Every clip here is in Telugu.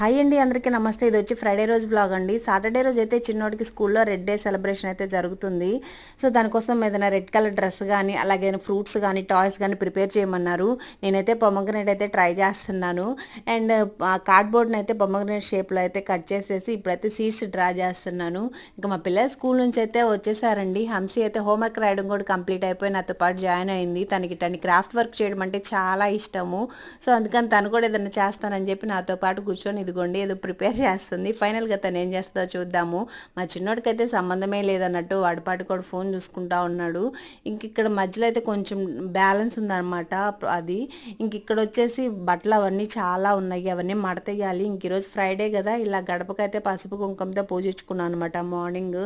హాయ్ అండి అందరికీ నమస్తే. ఇది వచ్చి ఫ్రైడే రోజు బ్లాగ్ అండి. సాటర్డే రోజు అయితే చిన్నోడికి స్కూల్లో రెడ్ డే సెలబ్రేషన్ అయితే జరుగుతుంది. సో దానికోసం ఏదైనా రెడ్ కలర్ డ్రెస్ కానీ అలాగే ఫ్రూట్స్ కానీ టాయ్స్ కానీ ప్రిపేర్ చేయమన్నారు. నేనైతే పొమ్మగ్రనేట్ అయితే ట్రై చేస్తున్నాను. అండ్ ఆ కార్డ్బోర్డ్ని అయితే పొమ్మగ్రనేట్ షేప్లో అయితే కట్ చేసేసి ఇప్పుడైతే సీడ్స్ డ్రా చేస్తున్నాను. ఇంకా మా పిల్లలు స్కూల్ నుంచి అయితే వచ్చేసారండి. హంసీ అయితే హోంవర్క్ రాయడం కూడా కంప్లీట్ అయిపోయి నాతో పాటు జాయిన్ అయింది. తనకి తను క్రాఫ్ట్ వర్క్ చేయడం అంటే చాలా ఇష్టము. సో అందుకని తను కూడా ఏదైనా చేస్తానని చెప్పి నాతో పాటు కూర్చొని ఇదిగోండి ఏదో ప్రిపేర్ చేస్తుంది. ఫైనల్గా తను ఏం చేస్తుందో చూద్దాము. మా చిన్నోడికైతే సంబంధమే లేదన్నట్టు వాడిపాటి కూడా ఫోన్ చూసుకుంటా ఉన్నాడు. ఇంక ఇక్కడ మధ్యలో అయితే కొంచెం బ్యాలెన్స్ ఉందన్నమాట అది. ఇంక ఇక్కడ వచ్చేసి బట్టలు అవన్నీ చాలా ఉన్నాయి. అవన్నీ మడతేయాలి ఇంక ఈరోజు ఫ్రైడే కదా. ఇలా గడపకైతే పసుపు కుంకుమతో పూజించుకున్నాను అనమాట మార్నింగ్.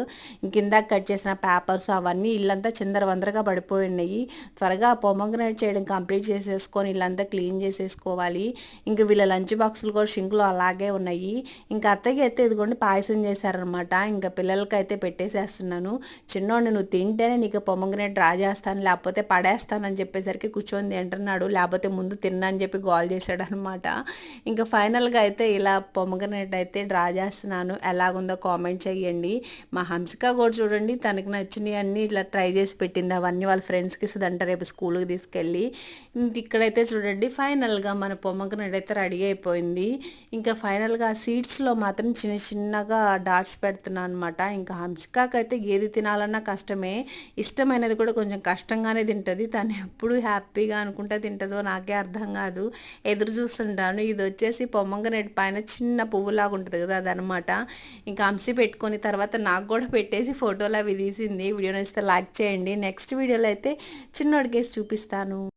ఇంక ఇందాక కట్ చేసిన పేపర్స్ అవన్నీ ఇల్లంతా చిందర వందరగా పడిపోయి ఉన్నాయి త్వరగా పొమగ్రనేట్ చేయడం కంప్లీట్ చేసేసుకొని ఇల్లంతా క్లీన్ చేసేసుకోవాలి. ఇంక వీళ్ళ లంచ్ బాక్సులు కూడా షింక్లో అలాగే ఉన్నాయి. ఇంకా అత్తయ్య అయితే ఇదిగోండి పాయసం చేశారనమాట ఇంకా పిల్లలకైతే పెట్టేసేస్తున్నాను. చిన్నోడు నువ్వు తింటేనే నీకు పొమగ్రనేట్ డ్రా చేస్తాను లేకపోతే పడేస్తానని చెప్పేసరికి కూర్చొని తింటున్నాడు. లేకపోతే ముందు తిన్నా అని చెప్పి గోల్ చేశాడు అనమాట ఇంకా ఫైనల్గా అయితే ఇలా పొమగ్రనేట్ అయితే డ్రా చేస్తున్నాను. ఎలాగుందో కామెంట్ చేయండి. మా హంసిక కూడా చూడండి తనకి నచ్చినవి అన్నీ ఇట్లా ట్రై చేసి పెట్టింది. అవన్నీ వాళ్ళ ఫ్రెండ్స్కి ఇస్తుందంట రేపు స్కూల్కి తీసుకెళ్ళి. ఇంక ఇక్కడైతే చూడండి ఫైనల్గా మన పొమ్మగ్రనేట్ అయితే రెడీ అయిపోయింది. ఇంకా ఫైనల్గా సీడ్స్లో మాత్రం చిన్న చిన్నగా డాట్స్ పెడుతున్నాను అనమాట ఇంకా హంసికాకైతే ఏది తినాలన్నా కష్టమే. ఇష్టమైనది కూడా కొంచెం కష్టంగానే తింటుంది. తను ఎప్పుడు హ్యాపీగా అనుకుంటే తింటుందో నాకే అర్థం కాదు. ఎదురు చూస్తుంటాను. ఇది వచ్చేసి పొమ్మంగనేటి పైన చిన్న పువ్వులాగా ఉంటుంది కదా అదనమాట ఇంకా హంసి పెట్టుకొని తర్వాత నాకు కూడా పెట్టేసి ఫోటోలు అవి తీసింది. వీడియో నచ్చితే లైక్ చేయండి. నెక్స్ట్ వీడియోలో అయితే చిన్నోడికేసి చూపిస్తాను.